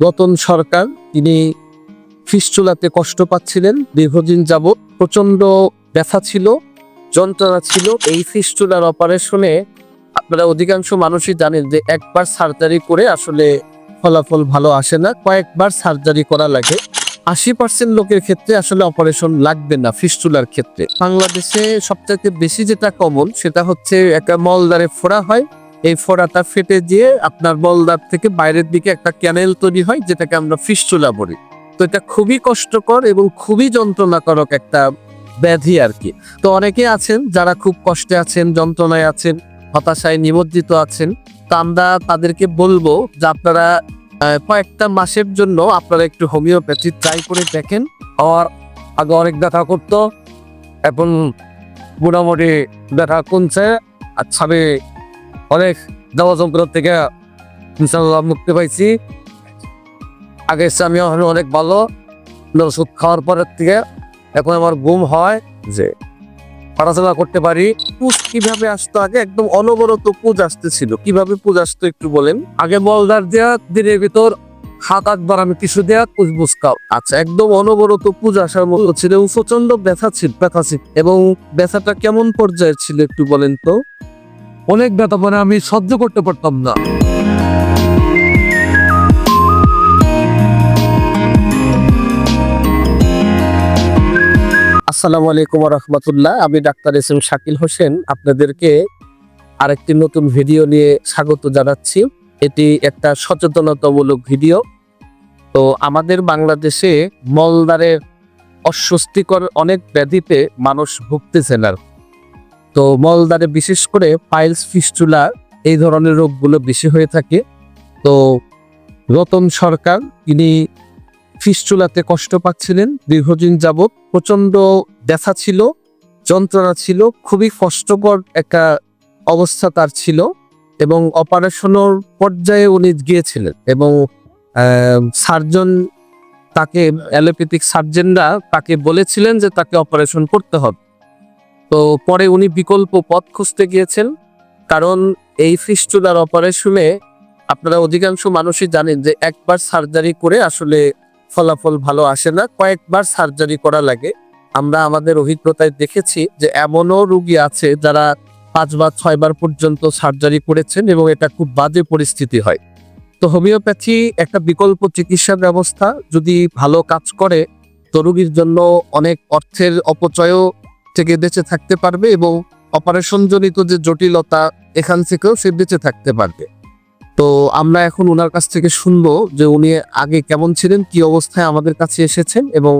রতন সরকার, তিনি ফিস্টুলাতে কষ্ট পাচ্ছিলেন, দীর্ঘদিন যাবৎ প্রচণ্ড ব্যথা ছিল, যন্ত্রণা ছিল। এই ফিস্টুলার অপারেশনে আপনারা অধিকাংশ মানুষই জানেন যে একবার সার্জারি করে আসলে ফলাফল ভালো আসে না, কয়েকবার সার্জারি করা লাগে। আশি পার্সেন্ট লোকের ক্ষেত্রে আসলে অপারেশন লাগবে না ফিস্টুলার ক্ষেত্রে। বাংলাদেশে সবচাইতে বেশি যেটা কমন সেটা হচ্ছে একটা মলদারে ফোড়া হয় এই ফোড়াটা ফেটে দিয়ে আপনার বলদার থেকে বাইরের দিকে একটা ক্যানেল তৈরি হয়, যেটাকে আমরা ফিস্টুলা বলি। তো এটা খুবই কষ্টকর এবং খুবই যন্ত্রণাকারক একটা ব্যাধি আর কি। তো অনেকে আছেন যারা খুব কষ্টে আছেন, যন্ত্রণায় আছেন, হতাশায় নিমজ্জিত আছেন, তা আমরা তাদেরকে বলব যে আপনারা কয়েকটা মাসের জন্য আপনারা একটু হোমিওপ্যাথি ট্রাই করে দেখেন। আর আগে অনেক ব্যথা করতো, এখন মোটামুটি ব্যথা কমছে, আর ছাবে অনেক দাওয়া যন্ত্র থেকে ইনশাল্লাহ মুক্তি পাইছি। আগে আমি অনেক ভালো। ওষুধ খাওয়ার পরের থেকে এখন আমার ঘুম হয় যে হাঁটাচলা করতে পারি। পুজ কীভাবে আসতো? আগে একদম অনবরত পুজ আসতেছিল। কীভাবে পুজ আসতো একটু বলেন? আগে বলদার দেয়া, দিনের ভিতর হাত আটবার আমি কিছু দেয়া পুজ বুঝ খাও আচ্ছা একদম অনবরত পুজ আসার মতো ছিল প্রচণ্ড ব্যথা ছিল ব্যথা ছিল। এবং ব্যথাটা কেমন পর্যায়ের ছিল একটু বলেন তো? অনেক ব্যথা মানে আমি সহ্য করতে পারতাম না। আসসালামু আলাইকুম রহমতুল্লাহ। আমি doctor S M Shakil Hossain. আপনাদেরকে আরেকটি নতুন ভিডিও নিয়ে স্বাগত জানাচ্ছি। এটি একটা সচেতনতামূলক ভিডিও। তো আমাদের বাংলাদেশে মলদারের অস্বস্তিকর অনেক ব্যাধিতে মানুষ ভুগতেছেন আর তো মলদারে বিশেষ করে পাইলস, ফিস্টুলা এই ধরনের রোগগুলো বেশি হয়ে থাকে। তো রতন সরকার, তিনি ফিস্টুলাতে কষ্ট পাচ্ছিলেন। দীর্ঘদিন যাবৎ প্রচণ্ড ব্যথা ছিল, যন্ত্রণা ছিল, খুবই কষ্টকর একটা অবস্থা তার ছিল এবং অপারেশনের পর্যায়ে উনি গিয়েছিলেন এবং সার্জন তাকে, অ্যালোপ্যাথিক সার্জনরা তাকে বলেছিলেন যে তাকে অপারেশন করতে হবে। তো পরে উনি বিকল্প পথ খুঁজতে গিয়েছেন, কারণ এই ফিস্টুলার অপারেশনে আপনারা অধিকাংশ মানুষই জানেন যে একবার সার্জারি করে আসলে ফলাফল ভালো আসে না, কয়েকবার সার্জারি করা লাগে। আমরা আমাদের অভিজ্ঞতায় দেখেছি যে এমনও রুগী আছে যারা পাঁচবার, ছয়বার পর্যন্ত সার্জারি করেছেন এবং এটা খুব বাজে পরিস্থিতি হয়। তো হোমিওপ্যাথি একটা বিকল্প চিকিৎসা ব্যবস্থা, যদি ভালো কাজ করে, তো রুগীর জন্য অনেক অর্থের অপচয়ও থেকে বেঁচে থাকতে পারবে এবং অপারেশন জনিত যে জটিলতা এখান থেকেও সে বেঁচে থাকতে পারবে। তো আমরা এখন ওনার কাছ থেকে শুনব যে উনি আগে কেমন ছিলেন, কি অবস্থায় আমাদের কাছে এসেছেন এবং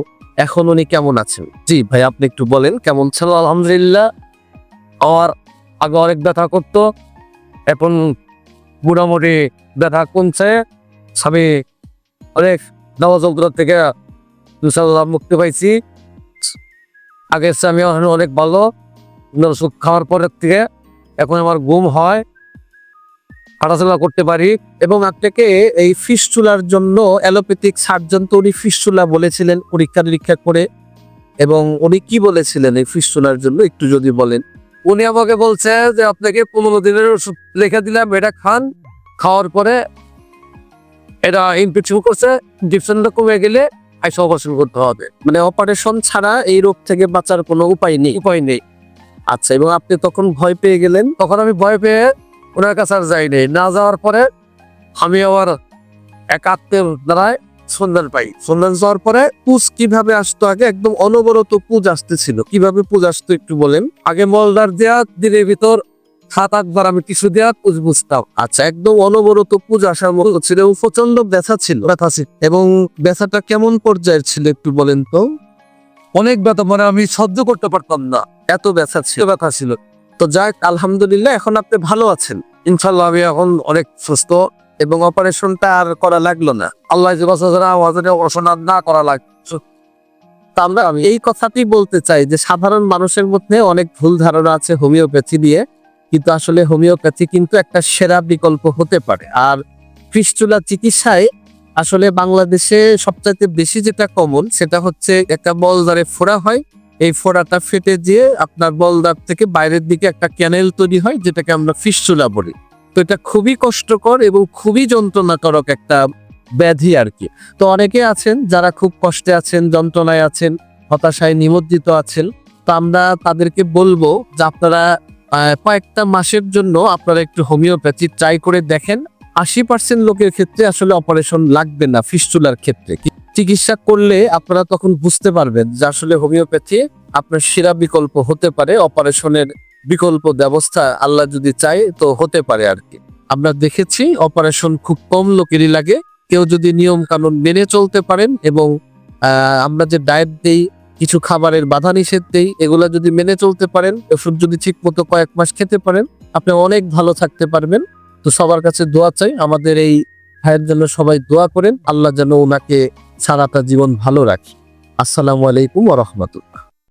এখন উনি কেমন আছেন। জি ভাই, আপনি একটু বলেন, কেমন ছিল? আলহামদুলিল্লাহ, আমার আগে অনেক ব্যথা করতো, এখন মোটামুটি ব্যথা কমছে। আমি অনেক যন্ত্র থেকে মুক্তি পাইছি। চেয়ে আমি অনেক ভালো ওষুধ খাওয়ার পরের থেকে এখন আমার ঘুম হয়। হাঁটাচলা করতে পারি এবং আপনাকে এই ফিস্টুলার জন্য অ্যালোপ্যাথিক সার্জন তো উনি ফিস্টুলা বলেছিলেন, পরীক্ষা নিরীক্ষা করে। এবং উনি কি বলেছিলেন এই ফিস্টুলার জন্য, একটু যদি বলেন। উনি আমাকে বলছে যে, আপনাকে পনেরো দিনের ওষুধ লিখে দিলাম, এটা খান। খাওয়ার পরে এটা ইনফেকশন করছে ডিপশনটা কমে গেলে আইসা অপারেশন করতে হবে। মানে অপারেশন ছাড়া এই রোগ থেকে বাঁচার কোনো উপায় নেই। উপায় নেই। আচ্ছা এবং আপনি তখন ভয় পেয়ে গেলেন? তখন আমি ভয় পেয়ে ওনার কাছে আর যাইনি না যাওয়ার পরে আমি আবার এক আত্মীয় দ্বারায় সন্ধান পাই। সন্ধান যাওয়ার পরে পুজ কীভাবে আসতো আগে? একদম অনবরত পুজ আসতেছিল। কীভাবে পুজ আসতো একটু বলেন? আগে মলদার দেয়া দিনের ভিতর সাত আটবার আমি কিছু দেওয়া বুঝতাম। আচ্ছা একদম অনবরত পুজ আসার মতো ছিল এবং প্রচণ্ড ব্যথা ছিল। ব্যথা ছিল। এবং ব্যথাটা কেমন পর্যায়ের ছিল একটু বলেন তো? অনেক ব্যথা মানে আমি সহ্য করতে পারতাম না। এত ব্যথা ছিল। ব্যথা ছিল। তো যাক আলহামদুলিল্লাহ, এখন আপনি ভালো আছেন। ইনশাল্লাহ আমি এখন অনেক সুস্থ এবং অপারেশনটা আর করা লাগল না। আল্লাহ আর না করা লাগছে আমরা আমি এই কথাটি বলতে চাই যে সাধারণ মানুষের মধ্যে অনেক ভুল ধারণা আছে হোমিওপ্যাথি নিয়ে কিন্তু আসলে হোমিওপ্যাথি কিন্তু একটা সেরা বিকল্প হতে পারে। আর ফিস্টুলা চিকিৎসায় আসলে বাংলাদেশে সবচাইতে বেশি যেটা কমন সেটা হচ্ছে একটা বলদারে ফোড়া হয়। এই ফোড়াটা ফেটে দিয়ে আপনার বলদার থেকে বাইরের দিকে একটা ক্যানেল তৈরি হয়, যেটাকে আমরা ফিস্টুলা বলি। তো এটা খুবই কষ্টকর এবং খুবই যন্ত্রণাকারক একটা ব্যাধি আর কি। তো অনেকে আছেন যারা খুব কষ্টে আছেন, যন্ত্রণায় আছেন, হতাশায় নিমজ্জিত আছেন। তো আমরা তাদেরকে বলব যে আপনারা কয়েকটা মাসের জন্য আপনারা একটু হোমিওপ্যাথি ট্রাই করে দেখেন। আশি পার্সেন্ট লোকের ক্ষেত্রে আসলে অপারেশন লাগবে না ফিস্টুলার ক্ষেত্রে। চিকিৎসা করলে আপনারা তখন বুঝতে পারবেন যে আসলে হোমিওপ্যাথি আপনার সেরা বিকল্প হতে পারে। অপারেশনের বিকল্প ব্যবস্থা আল্লাহ যদি চায় তো হতে পারে আর কি। আমরা দেখেছি অপারেশন খুব কম লোকেরই লাগে। কেউ যদি নিয়ম কানুন মেনে চলতে পারেন এবং আমরা যে ডায়েট দেই কিছু খাবারের বাধা নিষেধ দেই এগুলা যদি মেনে চলতে পারেন, ওষুধ যদি ঠিক মতো কয়েক মাস খেতে পারেন, আপনি অনেক ভালো থাকতে পারবেন। তো সবার কাছে দোয়া চাই, আমাদের এই ভাইয়ের জন্য সবাই দোয়া করেন, আল্লাহ যেন ওনাকে সারাটা জীবন ভালো রাখি। আসসালামু আলাইকুম রহমতুল্লাহ।